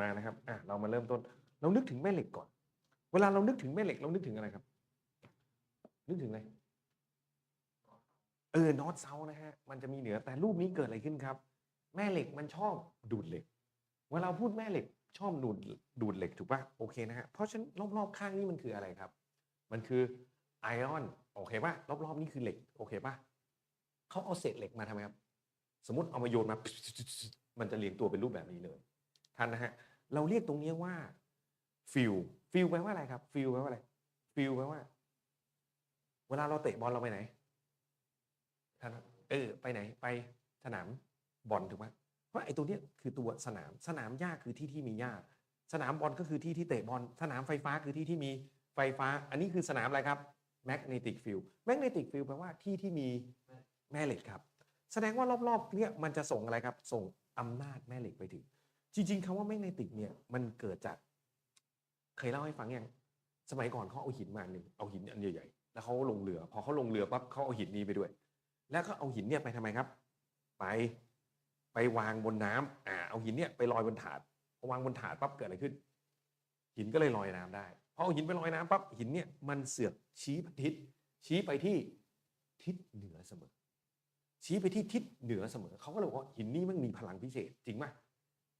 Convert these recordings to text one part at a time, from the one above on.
มานะครับอะเรามาเริ่มต้น เรานึกถึงแม่เหล็กก่อน เวลาเรานึกถึงแม่เหล็กเรานึกถึงอะไรครับ นึกถึงอะไรเออนอตเซานะฮะมันจะมีเหนือแต่รูปนี้เกิดอะไรขึ้นครับ แม่เหล็กมันชอบดูดเหล็ก เวลาพูดแม่เหล็กชอบดูดดูดเหล็กถูกป่ะโอเคนะฮะเพราะฉะนั้นรอบๆข้างนี่มันคืออะไรครับ มันคือไอออนโอเคป่ะรอบๆนี่คือเหล็กโอเคป่ะเขาเอาเศษเหล็กมาทำไมครับ สมมติเอามาโยนมา มันจะเรียงตัวเป็นรูปแบบนี้เลยท่านนะฮะ เราเรียกตรงนี้ว่าฟิลฟิลแปลว่าอะไรครับฟิลแปลว่าอะไรฟิลแปลว่า เวลาเราเตะบอลเราไปไหนท่านเออไปไหน ไปสนามบอลถูกไหมเพราะไอ้ตัวเนี้ยคือตัวสนามสนามหญ้าคือที่ที่มีหญ้าสนามบอลก็คือที่ที่เตะบอล สนามไฟฟ้าคือที่ที่มีไฟฟ้า อันนี้คือสนามอะไรครับ magnetic field magnetic field แปลว่าที่ที่มีแม่เหล็กครับ แสดงว่ารอบๆเนี่ยมันจะส่งอะไรครับ ส่งอำนาจแม่เหล็กไปถึง จริง ๆคำว่าแมกเนติกเนี่ยมันเกิดจาก เคยเล่าให้ฟังยังสมัยก่อนเขาเอาหินมาหนึ่งเอาหินอันใหญ่ๆแล้วเขาลงเรือ พอเขาลงเรือปั๊บเขาเอาหินนี้ไปด้วย แล้วก็เอาหินเนี่ยไปทำไมครับ ไปไปวางบนน้ำอ่าเอาหินเนี่ยไปลอยบนถาดวางบนถาดปั๊บเกิดอะไรขึ้น หินก็เลยลอยน้ำได้พอเอาหินไปลอยน้ำปั๊บหินเนี่ยมันเสือกชี้ทิศชี้ไปที่ทิศเหนือเสมอ ชี้ไปที่ทิศเหนือเสมอเขาก็เลยบอกว่าหินนี้มันมีพลังพิเศษจริงป่ะ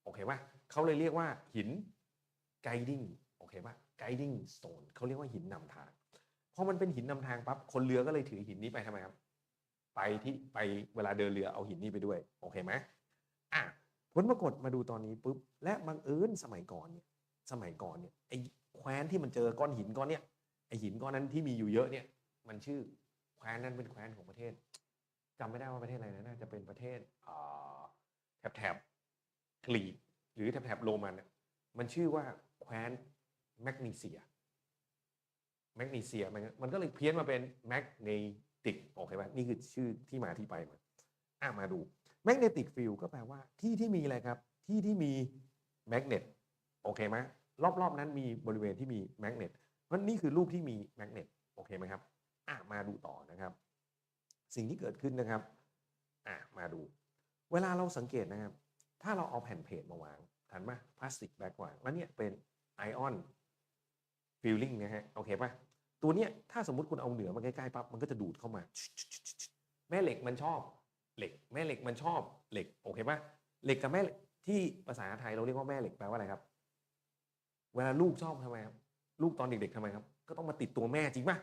โอเคป่ะเขาเลยเรียกว่าหิน guiding โอเคป่ะ guiding stone เขาเรียกว่าหินนำทางพอมันเป็นหินนำทางปั๊บคนเรือก็เลยถือหินนี้ไปทำไมครับ ไปที่ไปเวลาเดินเรือเอาหินนี้ไปด้วยโอเคไหมอะผลปรากฏมาดูตอนนี้ปุ๊บและบังเอิญสมัยก่อนเนี่ยสมัยก่อนเนี่ยไอ้แคว้นที่มันเจอก้อนหินก้อนเนี้ยไอ้หินก้อนนั้นที่มีอยู่เยอะเนี่ย มันชื่อแคว้นนั้นเป็นแคว้นของประเทศจำไม่ได้ว่าประเทศอะไรนะน่าจะเป็นประเทศแถบแถบ กรีกหรือแถบแถบโรมันน่ะมันชื่อว่าแคว้นแมกนีเซีย แมกนีเซียมันมันก็เลยเพี้ยนมาเป็นแมกเนติกโอเคป่ะนี่คือชื่อที่มาที่ไปมาอะมาดูแมกเนติกฟิลก็แปลว่าที่ที่มีอะไรครับ ที่ที่มีแมกเนตโอเคไหมรอบๆ นั้นมีบริเวณที่มีแมกเนตเพราะนี่คือรูปที่มีแมกเนตโอเคไหมครับอะมาดูต่อนะครับ สิ่งที่เกิดขึ้นนะครับอะมาดู เวลาเราสังเกตนะครับ ถ้าเราเอาแผ่นเพจมาวางทันไหมพลาสติกแบ็กวาง แล้วเนี่ยเป็นไอออนฟิลลิ่งนะฮะโอเคป่ะตัวเนี้ยถ้าสมมติคุณเอาเหนือมาใกล้ๆปั๊บมันก็จะดูดเข้ามา แม่เหล็กมันชอบเหล็ก แม่เหล็กมันชอบเหล็กโอเคป่ะเหล็กกับแม่ที่ภาษาไทยเราเรียกว่าแม่เหล็กแปลว่าอะไรครับ เวลาลูกชอบทำไมครับลูกตอนเด็กๆทำไมครับ ก็ต้องมาติดตัวแม่จริงป่ะ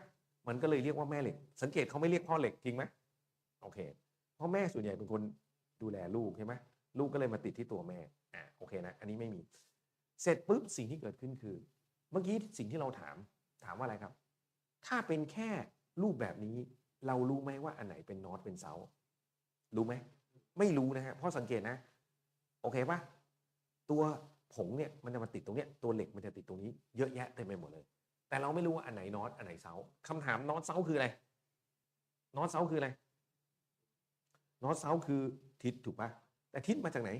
มันก็เลยเรียกว่าแม่เหล็ก สังเกตเขาไม่เรียกพ่อเหล็กจริงไหมโอเคเพราะแม่ส่วนใหญ่เป็นคนดูแลลูกใช่ไหม ลูกก็เลยมาติดที่ตัวแม่อะโอเคนะ อันนี้ไม่มี เสร็จปุ๊บสิ่งที่เกิดขึ้นคือ เมื่อกี้สิ่งที่เราถามถามว่าอะไรครับ ถ้าเป็นแค่รูปแบบนี้ เรารู้ไหมว่าอันไหนเป็นนอตเป็นเซารู้ไหมไม่รู้นะฮะเพราะสังเกตนะ โอเคปะตัวผงเนี่ยมันจะมาติดตรงเนี้ยตัวเหล็กมันจะติดตรงนี้เยอะแยะเต็มไปหมดเลย แต่เราไม่รู้ว่าอันไหนนอตอันไหนเซาคำถามนอตเซาคืออะไรนอตเซาคืออะไรนอตเซาคือทิศถูกปะ แต่ทิศมาจากไหน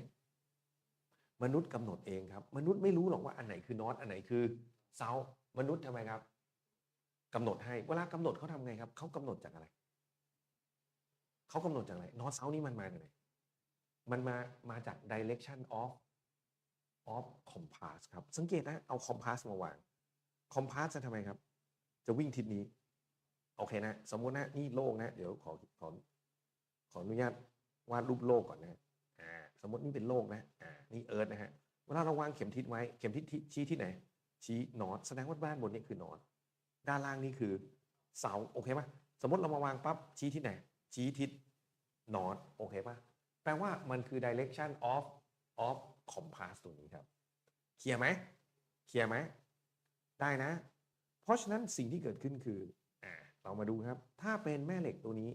มนุษย์กำหนดเองครับ มนุษย์ไม่รู้หรอกว่าอันไหนคือนอตอันไหนคือเซามนุษย์ทำไมครับกำหนดให้ เวลากำหนดเขาทำไงครับเขากำหนดจากอะไรเขากำหนดจากอะไรนอตเซานี่มันมาจากไหนมันมามาจาก direction of of compass ครับ สังเกตนะเอา compass มาวางคอมพาสจะทำไมครับ จะวิ่งทิศนี้ โอเคนะ สมมตินะ นี่โลกนะ เดี๋ยวขอขอขออนุญาตวาดรูปโลกก่อนนะ สมมตินี่เป็นโลกนะอ่านี่เอิร์ธนะฮะเวลาเราวางเข็มทิศไว้เข็มทิศชี้ที่ไหน ชี้นอตแสดงว่าด้านบนนี้คือนอตด้านล่างนี่คือเสาโอเคปะสมมติเรามาวางปั๊บชี้ที่ไหน ชี้ทิศนอตโอเคปะแปลว่ามันคือ direction of of compass ตัวนี้ครับเคลียร์ไหมเคลียร์ไหมได้นะ เพราะฉะนั้นสิ่งที่เกิดขึ้นคืออ่าเรามาดูครับ ถ้าเป็นแม่เหล็กตัวนี้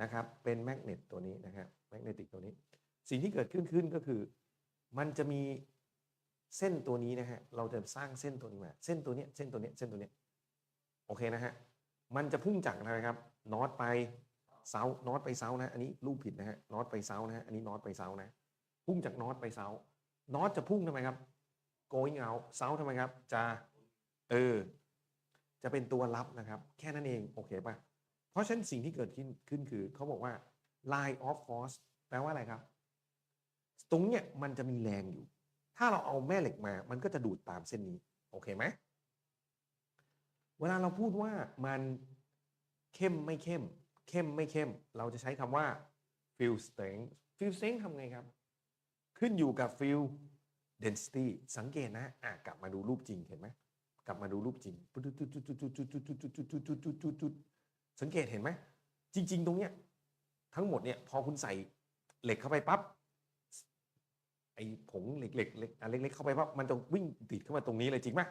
นะครับ เป็นแมกเนตตัวนี้นะครับแมกเนติกตัวนี้ สิ่งที่เกิดขึ้นขึ้นก็คือ มันจะมีเส้นตัวนี้นะฮะ เราจะสร้างเส้นตัวนี้มา เส้นตัวเนี้ย เส้นตัวเนี้ย เส้นตัวเนี้ย โอเคนะฮะ มันจะพุ่งจากอะไรครับ นอตไปเซา นอตไปเซานะ อันนี้รูปผิดนะฮะ นอตไปเซานะฮะ อันนี้นอตไปเซานะ พุ่งจากนอตไปเซานอตจะพุ่งทำไมครับ going out เซาทำไมครับ จะ เออ จะเป็นตัวรับนะครับ แค่นั้นเอง โอเคป่ะ เพราะฉะนั้นสิ่งที่เกิดขึ้นขึ้นคือ เขาบอกว่า line of force แปลว่าอะไรครับ ตรงเนี้ยมันจะมีแรงอยู่ ถ้าเราเอาแม่เหล็กมา มันก็จะดูดตามเส้นนี้ โอเคไหม เวลาเราพูดว่ามันเข้มไม่เข้ม เข้มไม่เข้ม เราจะใช้คำว่า field strength field strength ทำไงครับ ขึ้นอยู่กับ field density สังเกตนะ อะ กลับมาดูรูปจริงเห็นไหม กลับมาดูรูปจริง สังเกตเห็นไหม จริง ๆ ตรงเนี้ยทั้งหมดเนี่ยพอคุณใส่เหล็กเข้าไปปั๊บ อ้ผงเหล็กๆเล็กอันเล็กๆเข้าไปปั๊บมันจะวิ่งติดเข้ามาตรงนี้เลยจริงไหม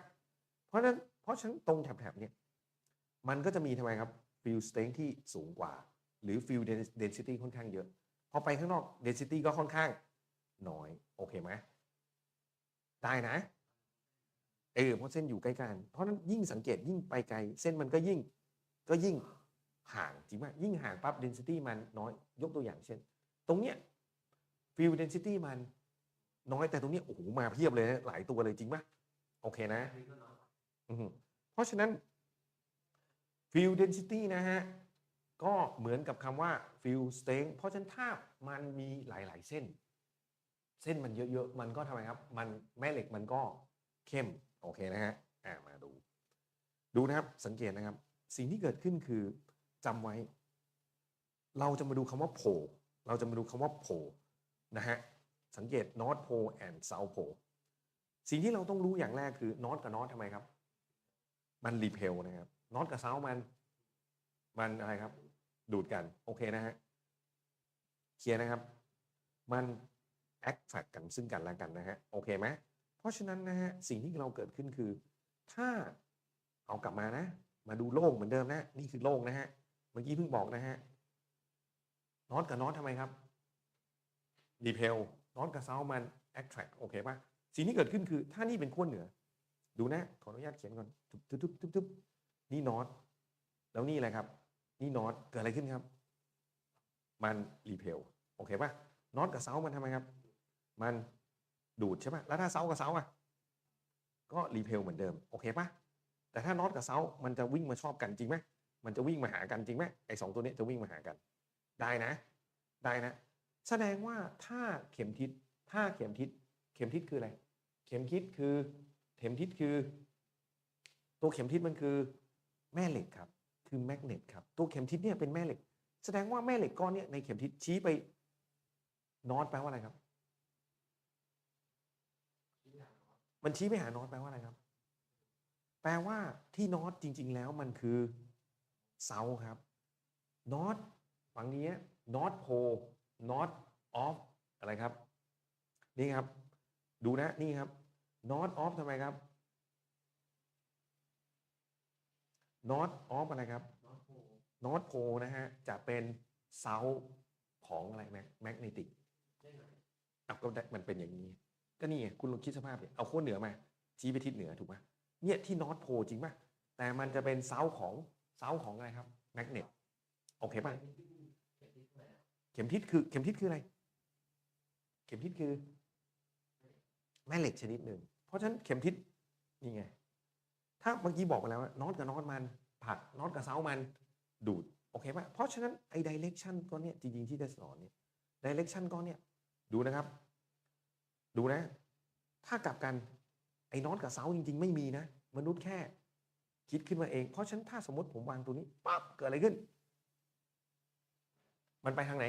เพราะฉะนั้นเพราะฉะนั้นตรงแถบๆเนี่ยมันก็จะมีทำไมครับ field strength ที่สูงกว่า หรือ field density ค่อนข้างเยอะ พอไปข้างนอก density ก็ค่อนข้างน้อย โอเคไหมได้นะเออเพราะเส้นอยู่ใกล้กัน เพราะฉะนั้นยิ่งสังเกตยิ่งไปไกล เส้นมันก็ยิ่งก็ยิ่งห่างจริงไหมยิ่งห่างปั๊บ density มันน้อยยกตัวอย่างเช่น ตรงเนี้ย field density มัน น้อยแต่ตรงนี้โอ้โหมาเพียบเลยนะหลายตัวเลยจริงไหมโอเคนะอือฮึเพราะฉะนั้น field density นะฮะ ก็เหมือนกับคำว่า field strength เพราะฉะนั้นถ้ามันมีหลายๆ เส้น เส้นมันเยอะๆ มันก็ทำไมครับ มันแม่เหล็กมันก็เข้ม โอเคนะฮะอ่ามาดู ดูนะครับสังเกตนะครับ สิ่งที่เกิดขึ้นคือจำไว้ เราจะมาดูคำว่าโผล่เราจะมาดูคำว่าโผล่นะฮะ สังเกต north pole and south pole สิ่งที่เราต้องรู้อย่างแรกคือ north กับ north ทำไมครับ มันรีเพลนะครับ north กับ south มัน มันอะไรครับ ดูดกัน โอเคนะฮะเคลียร์นะครับ มัน attract กันซึ่งกันและกันนะฮะ โอเคไหมเพราะฉะนั้นนะฮะ สิ่งที่เราเกิดขึ้นคือ ถ้าเอากลับมานะ มาดูโลกเหมือนเดิมนะ นี่คือโลกนะฮะ เมื่อกี้เพิ่งบอกนะฮะนอตกับนอตทำไมครับรีเพล นอตกับเซามัน attract โอเคป่ะสิ่งที่เกิดขึ้นคือถ้านี่เป็นขั้วเหนือ ดูนะ ขออนุญาตเขียนก่อนทุบทุบทุบทุบนี่นอตแล้วนี่อะไรครับ นี่นอตเกิดอะไรขึ้นครับ มันรีเพลโอเคป่ะนอตกับเซามันทำไมครับ มันดูดใช่ป่ะแล้วถ้าเซากับเซาอะก็รีเพลเหมือนเดิมโอเคป่ะแต่ถ้านอตกับเซามันจะวิ่งมาชอบกันจริงไหมมันจะวิ่งมาหากันจริงไหมไอ้สองตัวนี้จะวิ่งมาหากัน ได้นะ ได้นะ แสดงว่าถ้าเข็มทิศถ้าเข็มทิศเข็มทิศคืออะไร เข็มทิศคือเข็มทิศคือ ตัวเข็มทิศมันคือแม่เหล็กครับ คือแมกเนตครับ ตัวเข็มทิศเนี่ยเป็นแม่เหล็ก แสดงว่าแม่เหล็กก้อนเนี้ในเข็มทิศชี้ไปนอตแปลว่าอะไรครับ มันชี้ไปหานอตแปลว่าอะไรครับ แปลว่าที่นอตจริง ๆ แล้วมันคือเซาครับนอตฝั่งนี้นอตโพ นอตออฟอะไรครับ นี่ครับ ดูนะนี่ครับนอตออฟทำไมครับนอตออฟอะไรครับนอตโพนะฮะ จะเป็นเซาของอะไรแมกแมกเนติกเอาก็ได้มันเป็นอย่างนี้ ก็นี่ไงคุณลองคิดสภาพเนี่ยเอาขั้วเหนือมา ชี้ไปทิศเหนือถูกไหมเนี่ยที่นอตโพจริงป่ะ แต่มันจะเป็นเซาของเซาของอะไรครับแมกเนตโอเคป่ะ เข็มทิศคือเข็มทิศคืออะไร เข็มทิศคือ แม่เหล็กชนิดหนึ่ง เพราะฉะนั้นเข็มทิศนี่ไง ถ้าเมื่อกี้บอกไปแล้วว่านอตกับน็อตมันผักน็อตกับเซามันดูดโอเคป่ะเพราะฉะนั้นไอ้ดิเรกชันก้อนเนี้ยจริงๆที่จะสอนเนี่ยดิเรกชันก้อนเนี้ยดูนะครับ ดูนะ ถ้ากลับกันไอ้น็อตกับเซาจริง ๆ ไม่มีนะ มนุษย์แค่ คิดขึ้นมาเอง เพราะฉะนั้นถ้าสมมติผมวางตัวนี้ปั๊บเกิดอะไรขึ้น มันไปทางไหน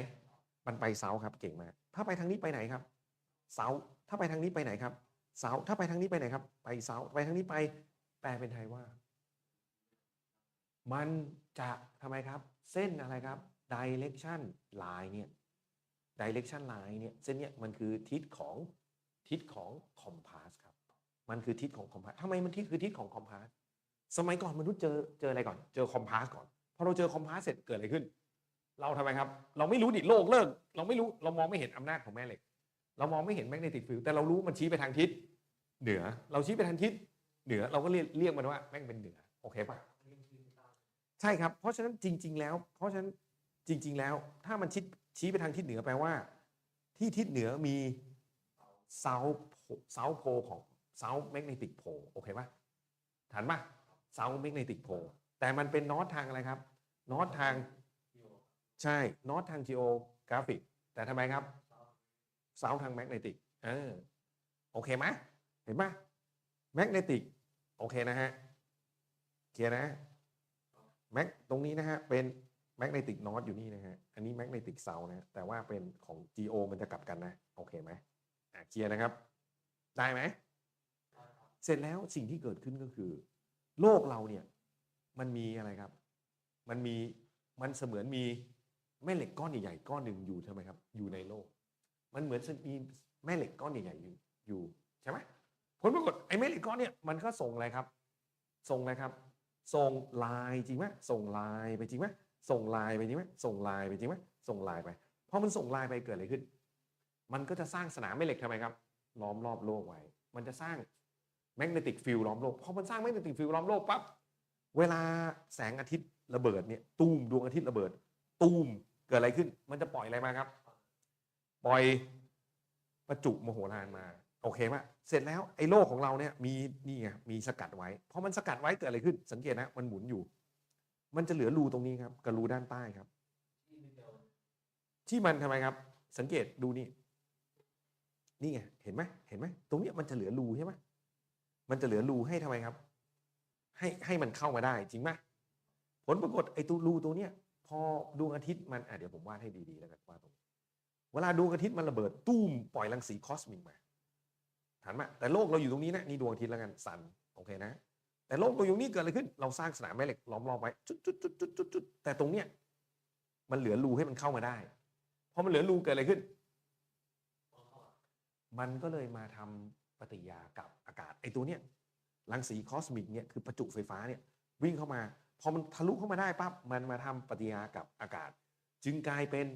มันไปเซาครับเก่งมาก ถ้าไปทางนี้ไปไหนครับเซาถ้าไปทางนี้ไปไหนครับเซาถ้าไปทางนี้ไปไหนครับ ไปเซาไปทางนี้ไป แปลเป็นไทยว่า มันจะทำไมครับ เส้นอะไรครับ direction line เนี่ย direction line เนี่ย เส้นเนี้ยมันคือทิศของทิศของ compass ครับ มันคือทิศของ compass ทำไมมันทิศคือทิศของ compass สมัยก่อนมนุษย์เจอเจออะไรก่อน เจอ compass ก่อน พอเราเจอ compass เสร็จเกิดอะไรขึ้น เราทำไมครับ เราไม่รู้ดิโลกเลิก เราไม่รู้เรามองไม่เห็นอำนาจของแม่เหล็ก เรามองไม่เห็นแมกเนติกฟิลแต่เรารู้มันชี้ไปทางทิศเหนือ เราชี้ไปทางทิศเหนือเราก็เรียกเรียกมันว่าแม่งเป็นเหนือโอเคปะใช่ครับ เพราะฉะนั้นจริง ๆ แล้ว เพราะฉะนั้นจริง ๆ แล้ว ถ้ามันชี้ชี้ไปทางทิศเหนือแปลว่า ที่ทิศเหนือมีเซาเซาโพของเซาแมกเนติกโพโอเคปะฐานปะเซาแมกเนติกโพแต่มันเป็นนอตทางอะไรครับนอตทาง ใช่นอตทาง geographic แต่ทำไมครับเซาทางแมกเนติกเออโอเคไหมเห็นไหมแมกเนติกโอเคนะฮะเคลียร์นะแมกตรงนี้นะฮะเป็นแมกเนติกนอตอยู่นี่นะฮะ อันนี้แมกเนติกเซานะฮะแต่ว่าเป็นของ GO มันจะกลับกันนะ โอเคไหมอะเคลียร์นะครับ ได้ไหม เสร็จแล้วสิ่งที่เกิดขึ้นก็คือ โลกเราเนี่ย มันมีอะไรครับ มันมี มันเสมือนมี แม่เหล็กก้อนใหญ่ๆก้อนหนึ่งอยู่ใช่ไหมครับ อยู่ในโลก มันเหมือนมีแม่เหล็กก้อนใหญ่ๆอยู่อยู่ใช่ไหมผลปรากฏไอ้แม่เหล็กก้อนเนี่ยมันก็ส่งอะไรครับ ส่งอะไรครับ ส่งลายจริงไหมส่งลายไปจริงไหมส่งลายไปจริงไหมส่งลายไปจริงไหมส่งลายไปพอมันส่งลายไปเกิดอะไรขึ้น มันก็จะสร้างสนามแม่เหล็กทำไมครับ ล้อมรอบโลกไว้ มันจะสร้างแมกเนติกฟิลล้อมโลกพอมันสร้างแมกเนติกฟิลล้อมโลกปั๊บเวลาแสงอาทิตย์ระเบิดเนี่ยตูมดวงอาทิตย์ระเบิด ตูม เกิดอะไรขึ้น มันจะปล่อยอะไรมาครับ ปล่อยประจุมโหฬารมา โอเคไหมเสร็จแล้วไอ้โลกของเราเนี่ยมีนี่ไงมีสกัดไว้พอมันสกัดไว้เกิดอะไรขึ้น สังเกตนะมันหมุนอยู่ มันจะเหลือรูตรงนี้ครับกับรูด้านใต้ครับ ที่มันทำไมครับ สังเกตดูนี่ นี่ไงเห็นไหมเห็นไหมตรงเนี้ยมันจะเหลือรูใช่ไหมมันจะเหลือรูให้ทำไมครับ ให้ให้มันเข้ามาได้จริงไหมผลปรากฏไอ้ตัวรูตัวเนี้ย อดวงอาทิตย์มันอะเดี๋ยวผมวาดให้ดีๆแล้วกันวาดตรงเวลาดวงอาทิตย์มันระเบิดตุ้มปล่อยรังสีคอสมิกมาหันมาแต่โลกเราอยู่ตรงนี้นะนี่ดวงอาทิตย์แล้วกันสันโอเคนะ แต่โลกเราอยู่นี่เกิดอะไรขึ้น เราสร้างสนามแม่เหล็กล้อมรอบไว้จุดจุดจุดจุดจุดจุดแต่ตรงเนี้ยมันเหลือรูให้มันเข้ามาได้พอมันเหลือรูเกิดอะไรขึ้น มันก็เลยมาทำปฏิยากับอากาศไอ้ตัวเนี้ยรังสีคอสมิกเนี่ยคือประจุไฟฟ้าเนี่ยวิ่งเข้ามา พอมันทะลุเข้ามาได้ปั๊บมันมาทำปฏิกิริยากับอากาศ จึงกลายเป็น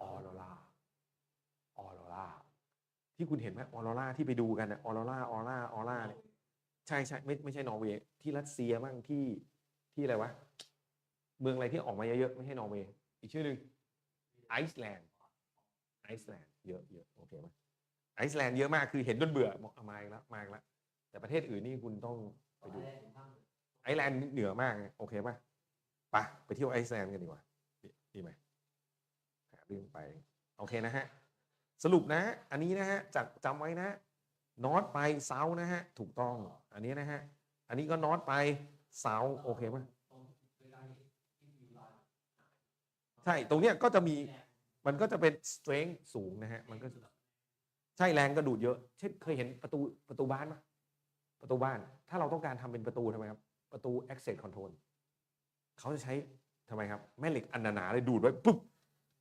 ออโรราออโรราที่คุณเห็นไหมออโรราที่ไปดูกันนะออโรราออร่าออร่าเนี่ยใช่ใช่ไม่ไม่ใช่นอร์เวย์ที่รัสเซียบ้างที่ที่อะไรวะเมืองอะไรที่ออกมาเยอะๆไม่ใช่นอร์เวย์อีกชื่อหนึ่งไอซ์แลนด์ไอซ์แลนด์เยอะเยอะโอเคไหมไอซ์แลนด์เยอะมากคือเห็นจนเบื่อบอกมาอีกแล้วมาอีกแล้วแต่ประเทศอื่นนี่คุณต้องไปดู อซ์แลนด์เหนือมากไงโอเคป่ะไปไปเที่ยวไอซ์แลนด์กันดีกว่าดีดีไหมหาเรื่องไป โอเคนะฮะ สรุปนะ อันนี้นะฮะจัดจำไว้นะนอตไปเซานะฮะ ถูกต้อง อันนี้นะฮะ อันนี้ก็นอตไปเซาโอเคป่ะใช่ ตรงเนี้ยก็จะมี มันก็จะเป็น strength สูงนะฮะ มันก็ ใช่แรงกระดูดเยอะ เช่นเคยเห็นประตูประตูบ้านไหมประตูบ้าน ถ้าเราต้องการทำเป็นประตูทำไมครับ ประตู access control เขาจะใช้ทำไมครับ แม่เหล็กอันหนาๆเลยดูดไว้ปุ๊บ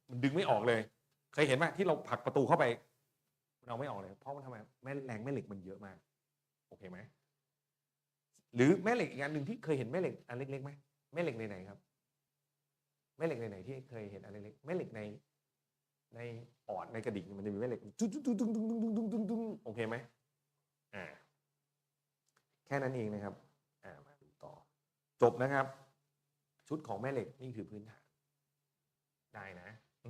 มันดึงไม่ออกเลย เคยเห็นไหมที่เราผลักประตูเข้าไปเอาไม่ออกเลย เพราะมันทำไมแม่แรงแม่เหล็กมันเยอะมาก โอเคไหมหรือแม่เหล็กอีกอันหนึ่งที่เคยเห็นแม่เหล็กอันเล็กๆไหมแม่เหล็กในไหนๆครับแม่เหล็กในไหนๆที่เคยเห็นอันเล็กๆแม่เหล็กในในออดในกระดิ่งมันจะมีแม่เหล็กจุ๊จุ๊จุ๊จุ๊จุ๊จุ๊จุ๊จุ๊จุ๊จุ๊โอเคไหมอ่าแค่นั้นเองนะครับอ่ามาดูต่อ จบนะครับ ชุดของแม่เหล็กนี่คือพื้นฐานได้นะอื